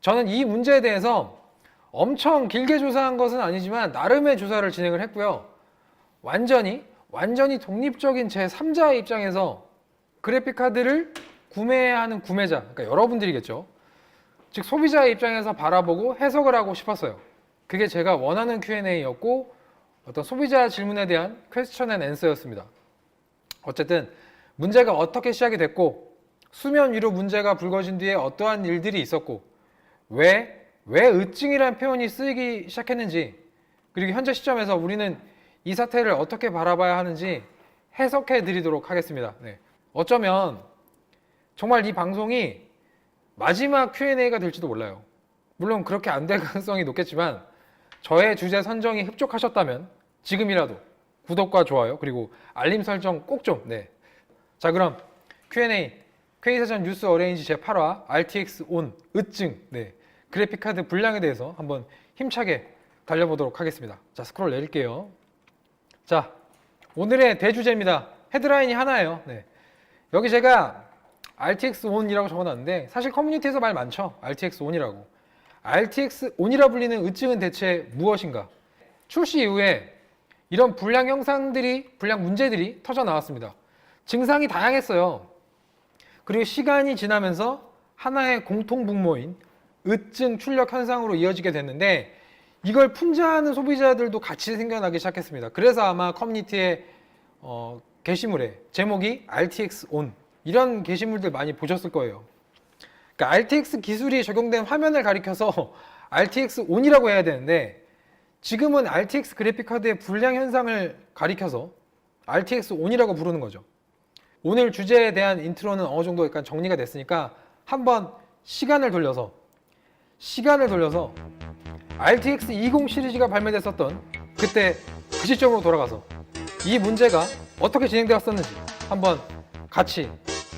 저는 이 문제에 대해서 엄청 길게 조사한 것은 아니지만 나름의 조사를 진행을 했고요. 완전히 완전히 독립적인 제 3자의 입장에서 그래픽 카드를 구매하는 구매자, 그러니까 여러분들이겠죠. 즉 소비자의 입장에서 바라보고 해석을 하고 싶었어요. 그게 제가 원하는 Q&A였고 어떤 소비자 질문에 대한 퀘스천 앤 앤서였습니다. 어쨌든 문제가 어떻게 시작이 됐고 수면 위로 문제가 불거진 뒤에 어떠한 일들이 있었고 왜, 왜 의증이라는 표현이 쓰이기 시작했는지 그리고 현재 시점에서 우리는 이 사태를 어떻게 바라봐야 하는지 해석해 드리도록 하겠습니다. 네. 어쩌면 정말 이 방송이 마지막 Q&A가 될지도 몰라요. 물론 그렇게 안 될 가능성이 높겠지만 저의 주제 선정이 흡족하셨다면 지금이라도 구독과 좋아요 그리고 알림 설정 꼭 좀 네. 자 그럼 Q&A K사전 뉴스 어레인지 제 8화 RTX 온 으증 네. 그래픽 카드 분량에 대해서 한번 힘차게 달려보도록 하겠습니다. 자 스크롤 내릴게요. 자 오늘의 대주제입니다. 헤드라인이 하나예요. 네. 여기 제가 RTX 온이라고 적어놨는데 사실 커뮤니티에서 말 많죠. RTX 온이라고. RTX 온이라 불리는 의증은 대체 무엇인가? 출시 이후에 이런 불량 현상들이 불량 문제들이 터져 나왔습니다. 증상이 다양했어요. 그리고 시간이 지나면서 하나의 공통 분모인 의증 출력 현상으로 이어지게 됐는데 이걸 풍자하는 소비자들도 같이 생겨나기 시작했습니다. 그래서 아마 커뮤니티에 어, 게시물에 제목이 RTX on 이런 게시물들 많이 보셨을 거예요. 그러니까 RTX 기술이 적용된 화면을 가리켜서 RTX on이라고 해야 되는데 지금은 RTX 그래픽 카드의 불량 현상을 가리켜서 RTX on이라고 부르는 거죠. 오늘 주제에 대한 인트로는 어느 정도 약간 정리가 됐으니까 한번 시간을 돌려서 시간을 돌려서 RTX 20 시리즈가 발매됐었던 그때 그 시점으로 돌아가서 이 문제가 어떻게 진행되었었는지 한번 같이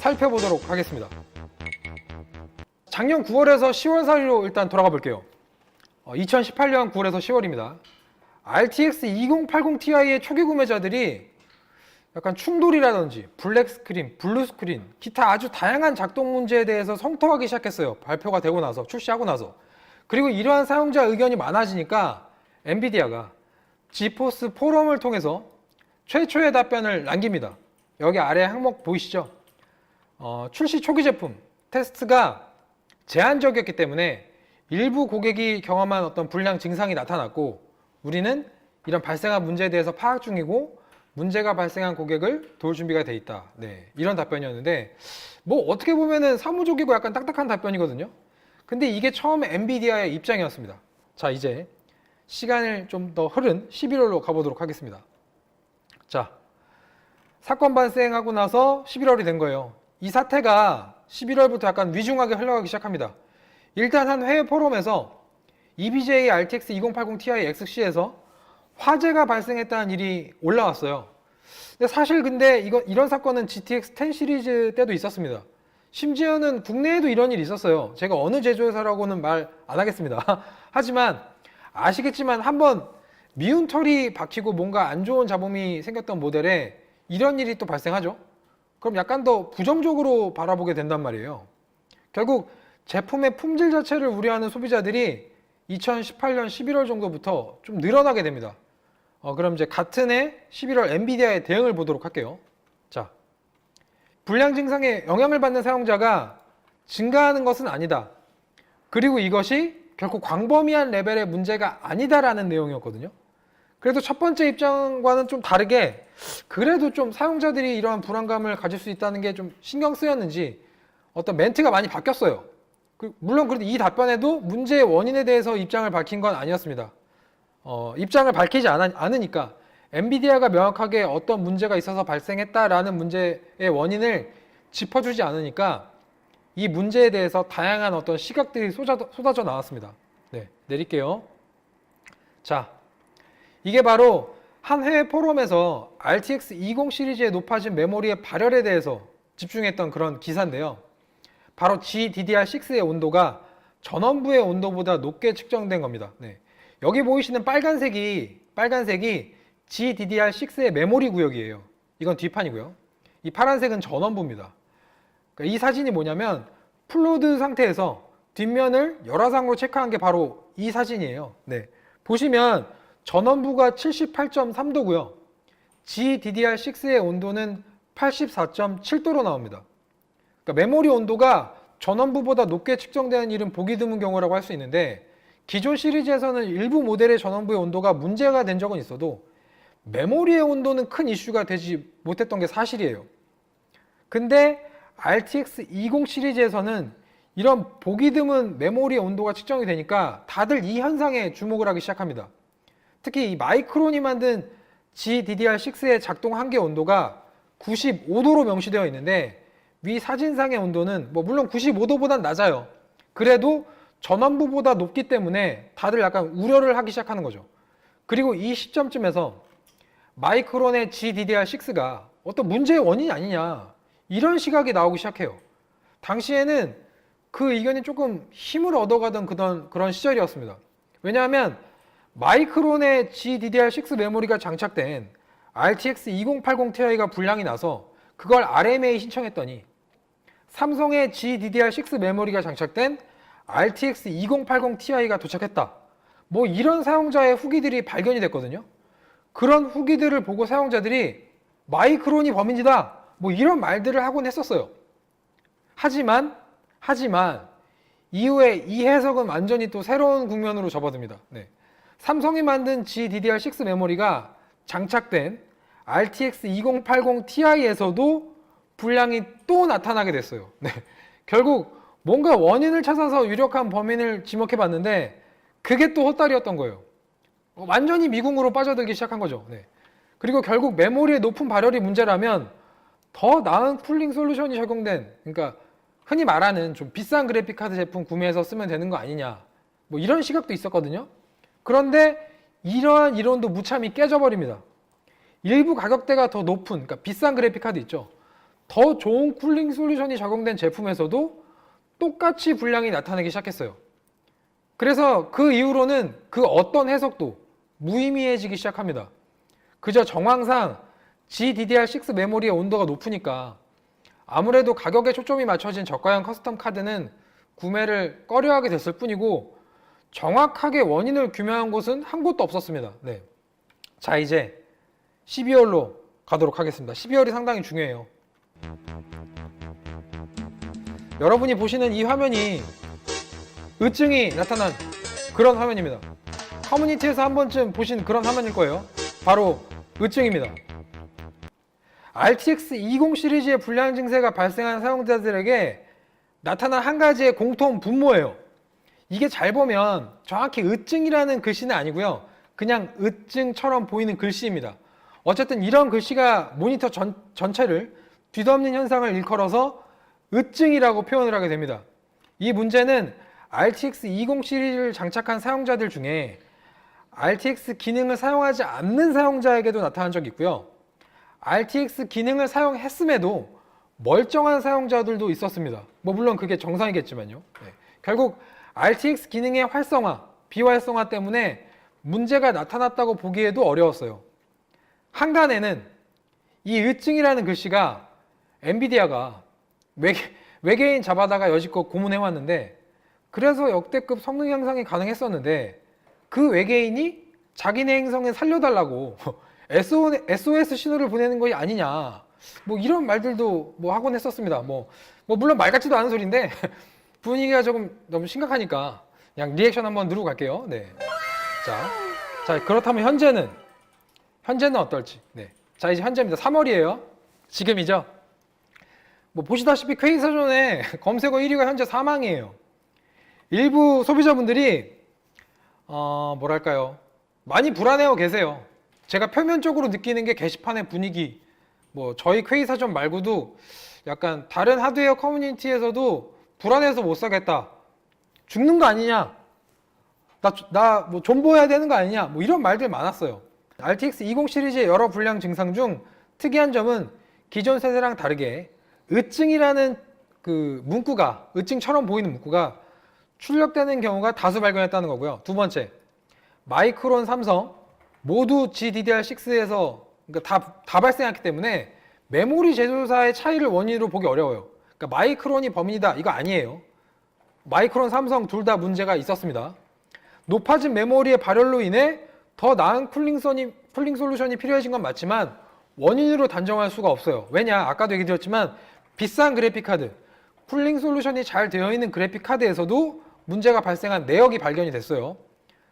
살펴보도록 하겠습니다. 작년 9월에서 10월 사이로 일단 돌아가 볼게요. 2018년 9월에서 10월입니다. RTX 2080 Ti의 초기 구매자들이 약간 충돌이라든지 블랙 스크린, 블루 스크린, 기타 아주 다양한 작동 문제에 대해서 성토하기 시작했어요. 발표가 되고 나서, 출시하고 나서. 그리고 이러한 사용자 의견이 많아지니까 엔비디아가 지포스 포럼을 통해서 최초의 답변을 남깁니다. 여기 아래 항목 보이시죠? 어, 출시 초기 제품 테스트가 제한적이었기 때문에 일부 고객이 경험한 어떤 불량 증상이 나타났고 우리는 이런 발생한 문제에 대해서 파악 중이고 문제가 발생한 고객을 도울 준비가 돼 있다. 네, 이런 답변이었는데 뭐 어떻게 보면은 사무적이고 약간 딱딱한 답변이거든요. 근데 이게 처음에 엔비디아의 입장이었습니다. 자, 이제 시간을 좀 더 흐른 11월로 가보도록 하겠습니다. 자, 사건 발생하고 나서 11월이 된 거예요. 이 사태가 11월부터 약간 위중하게 흘러가기 시작합니다. 일단 한 해외 포럼에서 EBJ RTX 2080 Ti XC에서 화재가 발생했다는 일이 올라왔어요. 근데 사실 근데 이거, 이런 사건은 GTX 10 시리즈 때도 있었습니다. 심지어는 국내에도 이런 일이 있었어요. 제가 어느 제조회사라고는 말 안 하겠습니다. 하지만 아시겠지만 한번 미운 털이 박히고 뭔가 안 좋은 잡음이 생겼던 모델에 이런 일이 또 발생하죠. 그럼 약간 더 부정적으로 바라보게 된단 말이에요. 결국 제품의 품질 자체를 우려하는 소비자들이 2018년 11월 정도부터 좀 늘어나게 됩니다. 어, 그럼 이제 같은 해 11월 엔비디아의 대응을 보도록 할게요. 자, 불량 증상에 영향을 받는 사용자가 증가하는 것은 아니다. 그리고 이것이 결코 광범위한 레벨의 문제가 아니다라는 내용이었거든요. 그래도 첫 번째 입장과는 좀 다르게 그래도 좀 사용자들이 이러한 불안감을 가질 수 있다는 게 좀 신경 쓰였는지 어떤 멘트가 많이 바뀌었어요. 그- 물론 그래도 이 답변에도 문제의 원인에 대해서 입장을 밝힌 건 아니었습니다. 어, 입장을 밝히지 않, 않으니까 엔비디아가 명확하게 어떤 문제가 있어서 발생했다라는 문제의 원인을 짚어주지 않으니까 이 문제에 대해서 다양한 어떤 시각들이 쏟아져, 쏟아져 나왔습니다. 네, 내릴게요. 자, 이게 바로 한 해외 포럼에서 RTX 20 시리즈의 높아진 메모리의 발열에 대해서 집중했던 그런 기사인데요. 바로 GDDR6의 온도가 전원부의 온도보다 높게 측정된 겁니다. 네. 여기 보이시는 빨간색이 빨간색이 GDDR6의 메모리 구역이에요. 이건 뒷판이고요. 이 파란색은 전원부입니다. 그러니까 이 사진이 뭐냐면 플로드 상태에서 뒷면을 열화상으로 체크한 게 바로 이 사진이에요. 네. 보시면 전원부가 78.3도고요. GDDR6의 온도는 84.7도로 나옵니다. 그러니까 메모리 온도가 전원부보다 높게 측정되는 일은 보기 드문 경우라고 할 수 있는데 기존 시리즈에서는 일부 모델의 전원부의 온도가 문제가 된 적은 있어도 메모리의 온도는 큰 이슈가 되지 못했던 게 사실이에요. 근데 RTX 20 시리즈에서는 이런 보기 드문 메모리의 온도가 측정이 되니까 다들 이 현상에 주목을 하기 시작합니다. 특히 이 마이크론이 만든 GDDR6의 작동 한계 온도가 95도로 명시되어 있는데 위 사진상의 온도는 뭐 물론 95도보단 낮아요. 그래도 전원부보다 높기 때문에 다들 약간 우려를 하기 시작하는 거죠. 그리고 이 시점쯤에서 마이크론의 GDDR6가 어떤 문제의 원인이 아니냐 이런 시각이 나오기 시작해요. 당시에는 그 의견이 조금 힘을 얻어가던 그런, 그런 시절이었습니다. 왜냐하면 마이크론의 GDDR6 메모리가 장착된 RTX 2080 Ti가 불량이 나서 그걸 RMA 신청했더니 삼성의 GDDR6 메모리가 장착된 RTX 2080 Ti가 도착했다. 뭐 이런 사용자의 후기들이 발견이 됐거든요. 그런 후기들을 보고 사용자들이 마이크론이 범인이다. 뭐 이런 말들을 하곤 했었어요. 하지만 하지만 이후에 이 해석은 완전히 또 새로운 국면으로 접어듭니다. 네. 삼성이 만든 GDDR6 메모리가 장착된 RTX 2080 Ti에서도 불량이 또 나타나게 됐어요. 네. 결국 뭔가 원인을 찾아서 유력한 범인을 지목해 봤는데 그게 또 헛다리였던 거예요. 완전히 미궁으로 빠져들기 시작한 거죠. 네. 그리고 결국 메모리의 높은 발열이 문제라면 더 나은 쿨링 솔루션이 적용된 그러니까 흔히 말하는 좀 비싼 그래픽 카드 제품 구매해서 쓰면 되는 거 아니냐 뭐 이런 시각도 있었거든요. 그런데 이러한 이론도 무참히 깨져버립니다. 일부 가격대가 더 높은 그러니까 비싼 그래픽 카드 있죠. 더 좋은 쿨링 솔루션이 적용된 제품에서도 똑같이 불량이 나타나기 시작했어요. 그래서 그 이후로는 그 어떤 해석도 무의미해지기 시작합니다. 그저 정황상 GDDR6 메모리의 온도가 높으니까 아무래도 가격에 초점이 맞춰진 저가형 커스텀 카드는 구매를 꺼려하게 됐을 뿐이고 정확하게 원인을 규명한 곳은 한 곳도 없었습니다. 네. 자 이제 12월로 가도록 하겠습니다. 12월이 상당히 중요해요. 여러분이 보시는 이 화면이 의증이 나타난 그런 화면입니다. 커뮤니티에서 한 번쯤 보신 그런 화면일 거예요. 바로 의증입니다. RTX 20 시리즈의 불량 증세가 발생한 사용자들에게 나타난 한 가지의 공통 분모예요. 이게 잘 보면 정확히 의증이라는 글씨는 아니고요. 그냥 의증처럼 보이는 글씨입니다. 어쨌든 이런 글씨가 모니터 전, 전체를 뒤덮는 현상을 일컬어서 의증이라고 표현을 하게 됩니다. 이 문제는 RTX 20 시리즈를 장착한 사용자들 중에 RTX 기능을 사용하지 않는 사용자에게도 나타난 적이 있고요. RTX 기능을 사용했음에도 멀쩡한 사용자들도 있었습니다. 뭐 물론 그게 정상이겠지만요. 네. 결국 RTX 기능의 활성화, 비활성화 때문에 문제가 나타났다고 보기에도 어려웠어요. 한간에는 이 의증이라는 글씨가 엔비디아가 외계, 외계인 잡아다가 여지껏 고문해왔는데 그래서 역대급 성능 향상이 가능했었는데 그 외계인이 자기네 행성에 살려달라고 SOS 신호를 보내는 것이 아니냐. 뭐 이런 말들도 뭐 하곤 했었습니다. 뭐, 뭐 물론 말 같지도 않은 소리인데 분위기가 조금 너무 심각하니까 그냥 리액션 한번 누르고 갈게요. 네. 자, 자 그렇다면 현재는 현재는 어떨지. 네. 자 이제 현재입니다. 3월이에요. 지금이죠 뭐 보시다시피 퀘이 사전에 검색어 1위가 현재 사망이에요 일부 소비자분들이 어, 뭐랄까요 많이 불안해하고 계세요 제가 표면적으로 느끼는 게 게시판의 분위기, 뭐 저희 퀘이 사전 말고도 약간 다른 하드웨어 커뮤니티에서도 불안해서 못 사겠다. 죽는 거 아니냐? 나, 나, 뭐, 존버해야 되는 거 아니냐? 뭐, 이런 말들 많았어요. RTX 20 시리즈의 여러 불량 증상 중 특이한 점은 기존 세대랑 다르게 의증이라는 그 문구가, 의증처럼 보이는 문구가 출력되는 경우가 다수 발견했다는 거고요. 두 번째, 마이크론 삼성, 모두 GDDR6에서 그러니까 다, 다 발생했기 때문에 메모리 제조사의 차이를 원인으로 보기 어려워요. 그러니까 마이크론이 범인이다 이거 아니에요. 마이크론, 삼성 둘 다 문제가 있었습니다. 높아진 메모리의 발열로 인해 더 나은 쿨링선이, 쿨링 솔루션이 필요해진 건 맞지만 원인으로 단정할 수가 없어요. 왜냐? 아까도 얘기 드렸지만 비싼 그래픽 카드, 쿨링 솔루션이 잘 되어 있는 그래픽 카드에서도 문제가 발생한 내역이 발견이 됐어요.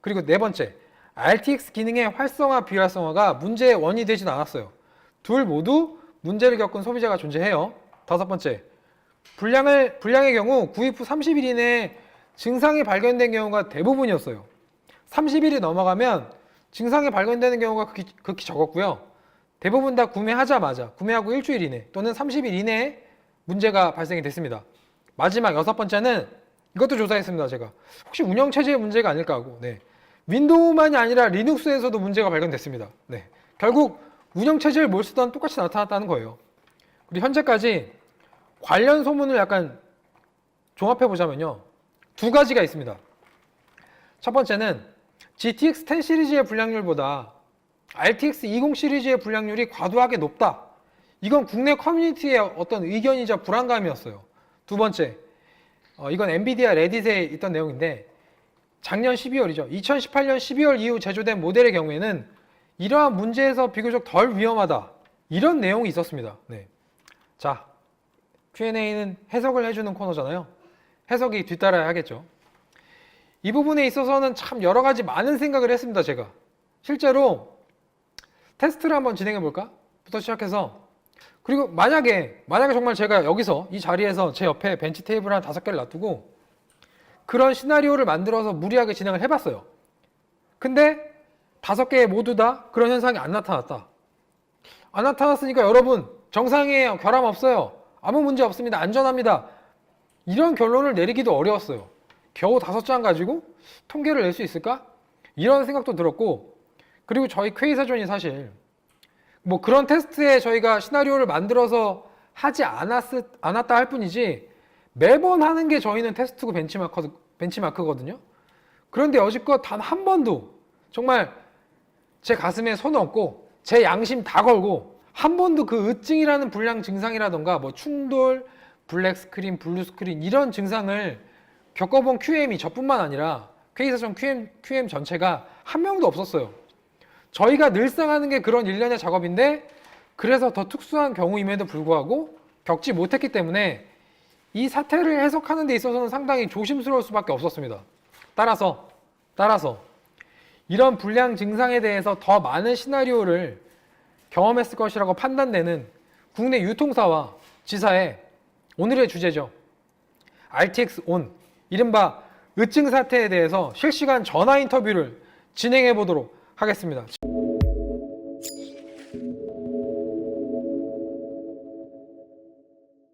그리고 네 번째, RTX 기능의 활성화 비활성화가 문제의 원인이 되진 않았어요. 둘 모두 문제를 겪은 소비자가 존재해요. 다섯 번째, 불량을 불량의 경우 구입 후 30일 이내에 증상이 발견된 경우가 대부분이었어요. 30일이 넘어가면 증상이 발견되는 경우가 극히, 극히 적었고요. 대부분 다 구매하자마자 구매하고 일주일 이내 또는 30일 이내에 문제가 발생이 됐습니다. 마지막 여섯 번째는 이것도 조사했습니다. 제가 혹시 운영 체제의 문제가 아닐까 하고 네. 윈도우만이 아니라 리눅스에서도 문제가 발견됐습니다. 네. 결국 운영 체제를 뭘 쓰던 똑같이 나타났다는 거예요. 그리고 현재까지 관련 소문을 약간 종합해 보자면요. 두 가지가 있습니다. 첫 번째는 GTX 10 시리즈의 불량률보다 RTX 20 시리즈의 불량률이 과도하게 높다. 이건 국내 커뮤니티의 어떤 의견이자 불안감이었어요. 두 번째, 어, 이건 엔비디아 레딧에 있던 내용인데 작년 12월이죠. 2018년 12월 이후 제조된 모델의 경우에는 이러한 문제에서 비교적 덜 위험하다. 이런 내용이 있었습니다. 네. 자, Q&A는 해석을 해주는 코너잖아요. 해석이 뒤따라야 하겠죠. 이 부분에 있어서는 참 여러 가지 많은 생각을 했습니다. 제가 실제로 테스트를 한번 진행해 볼까? 부터 시작해서 그리고 만약에 만약에 정말 제가 여기서 이 자리에서 제 옆에 벤치 테이블 한 다섯 개를 놔두고 그런 시나리오를 만들어서 무리하게 진행을 해봤어요. 근데 다섯 개 모두 다 그런 현상이 안 나타났다. 안 나타났으니까 여러분 정상이에요. 결함 없어요. 아무 문제 없습니다. 안전합니다. 이런 결론을 내리기도 어려웠어요. 겨우 다섯 장 가지고 통계를 낼 수 있을까? 이런 생각도 들었고 그리고 저희 퀘이사전이 사실 뭐 그런 테스트에 저희가 시나리오를 만들어서 하지 않았, 않았다 할 뿐이지 매번 하는 게 저희는 테스트고 벤치마크, 벤치마크거든요. 그런데 여지껏 단 한 번도 정말 제 가슴에 손 얹고 제 양심 다 걸고 한 번도 그 으증이라는 불량 증상이라던가 뭐 충돌, 블랙 스크린, 블루 스크린 이런 증상을 겪어본 QM이 저뿐만 아니라 K사전 QM, QM 전체가 한 명도 없었어요. 저희가 늘상 하는 게 그런 일련의 작업인데 그래서 더 특수한 경우임에도 불구하고 겪지 못했기 때문에 이 사태를 해석하는 데 있어서는 상당히 조심스러울 수밖에 없었습니다. 따라서 따라서 이런 불량 증상에 대해서 더 많은 시나리오를 경험했을 것이라고 판단되는 국내 유통사와 지사의 오늘의 주제죠. RTX ON 이른바 으증 사태에 대해서 실시간 전화 인터뷰를 진행해 보도록 하겠습니다.